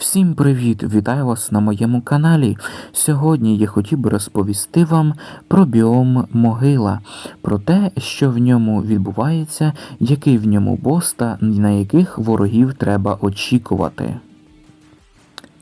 Всім привіт! Вітаю вас на моєму каналі. Сьогодні я хотів би розповісти вам про біом могила, про те, що в ньому відбувається, який в ньому бос та на яких ворогів треба очікувати.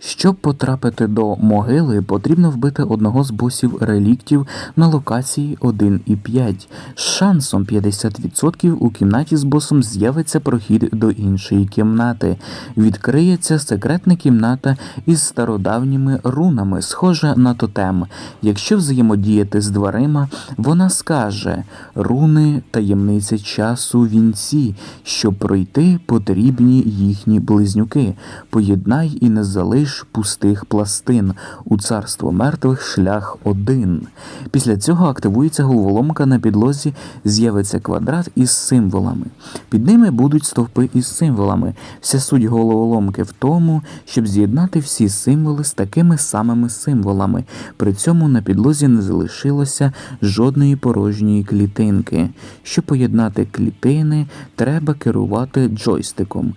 Щоб потрапити до могили, потрібно вбити одного з босів реліктів на локації 1 і 5. З шансом 50% у кімнаті з босом з'явиться прохід до іншої кімнати. Відкриється секретна кімната із стародавніми рунами, схожа на тотем. Якщо взаємодіяти з дверима, вона скаже руни таємниця часу вінці. Щоб пройти, потрібні їхні близнюки. Поєднай і не залиш пустих пластин у царство мертвих шлях один. Після цього активується головоломка на підлозі, з'явиться квадрат із символами. Під ними будуть стовпи із символами. Вся суть головоломки в тому, щоб з'єднати всі символи з такими самими символами. При цьому на підлозі не залишилося жодної порожньої клітинки. Щоб поєднати клітини, треба керувати джойстиком.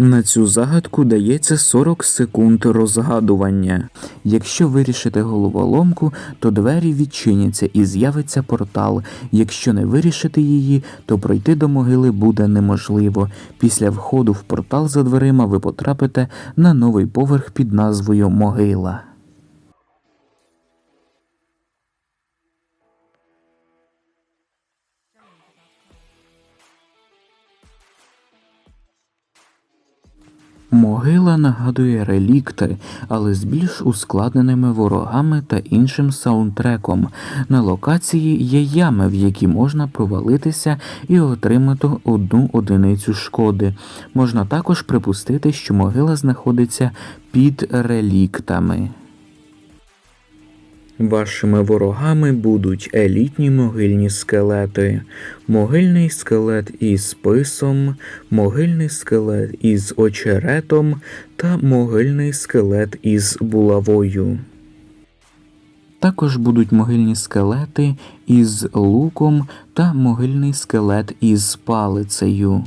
На цю загадку дається 40 секунд розгадування. Якщо вирішите головоломку, то двері відчиняться і з'явиться портал. Якщо не вирішити її, то пройти до могили буде неможливо. Після входу в портал за дверима ви потрапите на новий поверх під назвою Могила. Могила нагадує релікти, але з більш ускладненими ворогами та іншим саундтреком. На локації є ями, в які можна провалитися і отримати одну одиницю шкоди. Можна також припустити, що могила знаходиться під реліктами. Вашими ворогами будуть елітні могильні скелети, могильний скелет із списом, могильний скелет із очеретом та могильний скелет із булавою. Також будуть могильні скелети із луком та могильний скелет із палицею.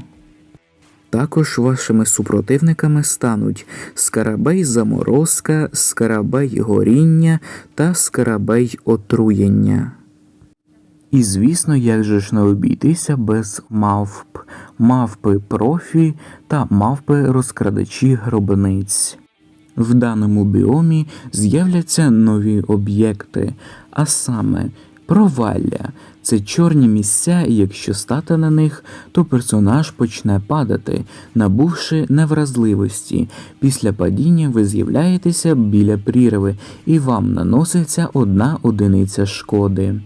Також вашими супротивниками стануть скарабей заморозка, скарабей горіння та скарабей отруєння. І звісно, як же ж не обійтися без мавп, мавпи профі та мавпи розкрадачі гробниць. В даному біомі з'являться нові об'єкти, а саме провалля. Це чорні місця, і якщо стати на них, то персонаж почне падати, набувши невразливості. Після падіння ви з'являєтеся біля прірви, і вам наноситься одна одиниця шкоди.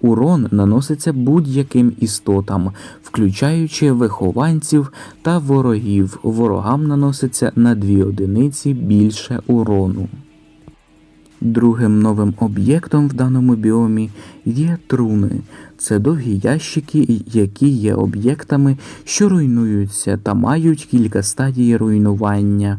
Урон наноситься будь-яким істотам, включаючи вихованців та ворогів. Ворогам наноситься на дві одиниці більше урону. Другим новим об'єктом в даному біомі є труни. Це довгі ящики, які є об'єктами, що руйнуються та мають кілька стадій руйнування.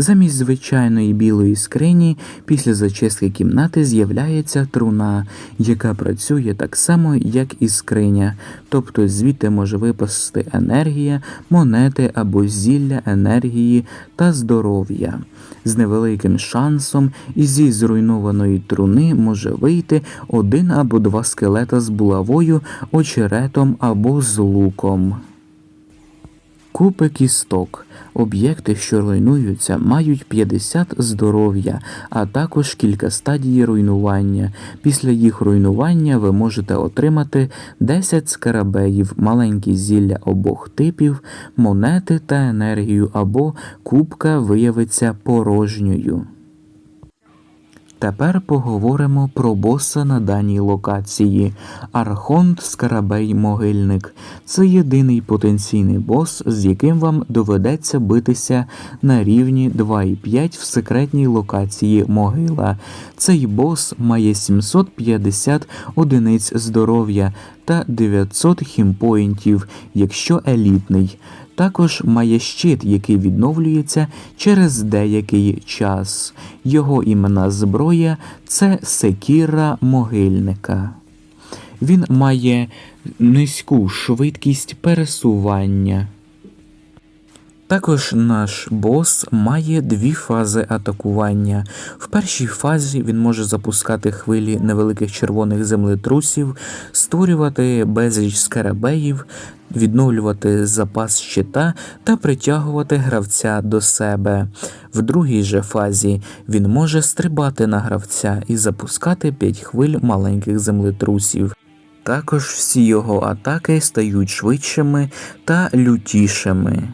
Замість звичайної білої скрині після зачистки кімнати з'являється труна, яка працює так само, як і скриня, тобто звідти може випасти енергія, монети або зілля енергії та здоров'я. З невеликим шансом і зі зруйнованої труни може вийти один або два скелета з булавою, очеретом або з луком. Купи кісток. Об'єкти, що руйнуються, мають 50 здоров'я, а також кілька стадій руйнування. Після їх руйнування ви можете отримати 10 скарабеїв, маленькі зілля обох типів, монети та енергію, або кубка виявиться порожньою. Тепер поговоримо про боса на даній локації. Архонт Скарабей Могильник. Це єдиний потенційний бос, з яким вам доведеться битися на рівні 2,5 в секретній локації могила. Цей бос має 750 одиниць здоров'я та 900 хімпоінтів, якщо елітний. Також має щит, який відновлюється через деякий час. Його імена зброя це секіра могильника. Він має низьку швидкість пересування. Також наш бос має дві фази атакування. В першій фазі він може запускати хвилі невеликих червоних землетрусів, створювати безліч скарабеїв, відновлювати запас щита та притягувати гравця до себе. В другій же фазі він може стрибати на гравця і запускати 5 хвиль маленьких землетрусів. Також всі його атаки стають швидшими та лютішими.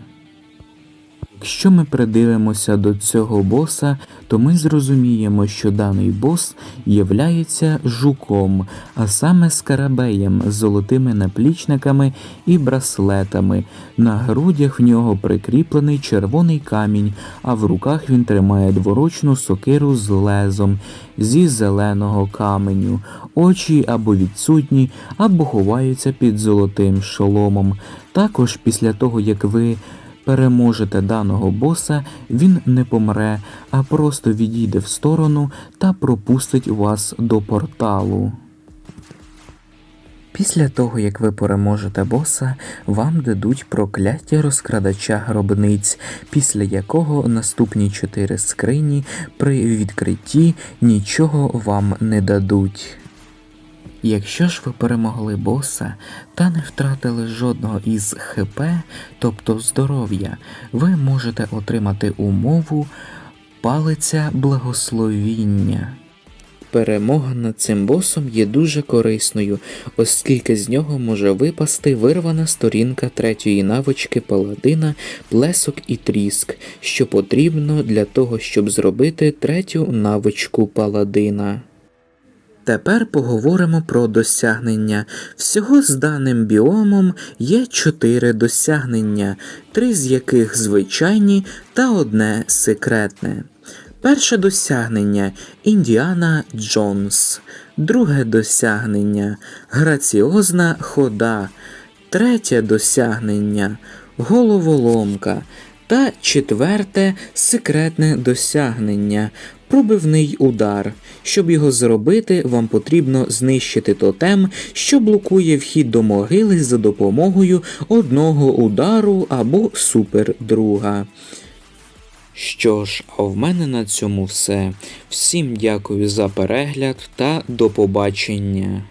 Якщо ми придивимося до цього боса, то ми зрозуміємо, що даний бос являється жуком, а саме скарабеєм з золотими наплічниками і браслетами. На грудях в нього прикріплений червоний камінь, а в руках він тримає дворочну сокиру з лезом зі зеленого каменю. Очі або відсутні, або ховаються під золотим шоломом. Також після того, як ви переможете даного боса, він не помре, а просто відійде в сторону та пропустить вас до порталу. Після того, як ви переможете боса, вам дадуть прокляття розкрадача гробниць, після якого наступні чотири скрині при відкритті нічого вам не дадуть. Якщо ж ви перемогли боса та не втратили жодного із ХП, тобто здоров'я, ви можете отримати умову палиця благословіння. Перемога над цим босом є дуже корисною, оскільки з нього може випасти вирвана сторінка третьої навички паладина, плесок і тріск, що потрібно для того, щоб зробити третю навичку паладина. Тепер поговоримо про досягнення. Всього з даним біомом є чотири досягнення, три з яких звичайні та одне секретне. Перше досягнення Індіана Джонс. Друге досягнення Граціозна хода. Третє досягнення Головоломка. Та четверте секретне досягнення пробивний удар. Щоб його зробити, вам потрібно знищити тотем, що блокує вхід до могили за допомогою одного удару або супердруга. Що ж, а в мене на цьому все. Всім дякую за перегляд та до побачення.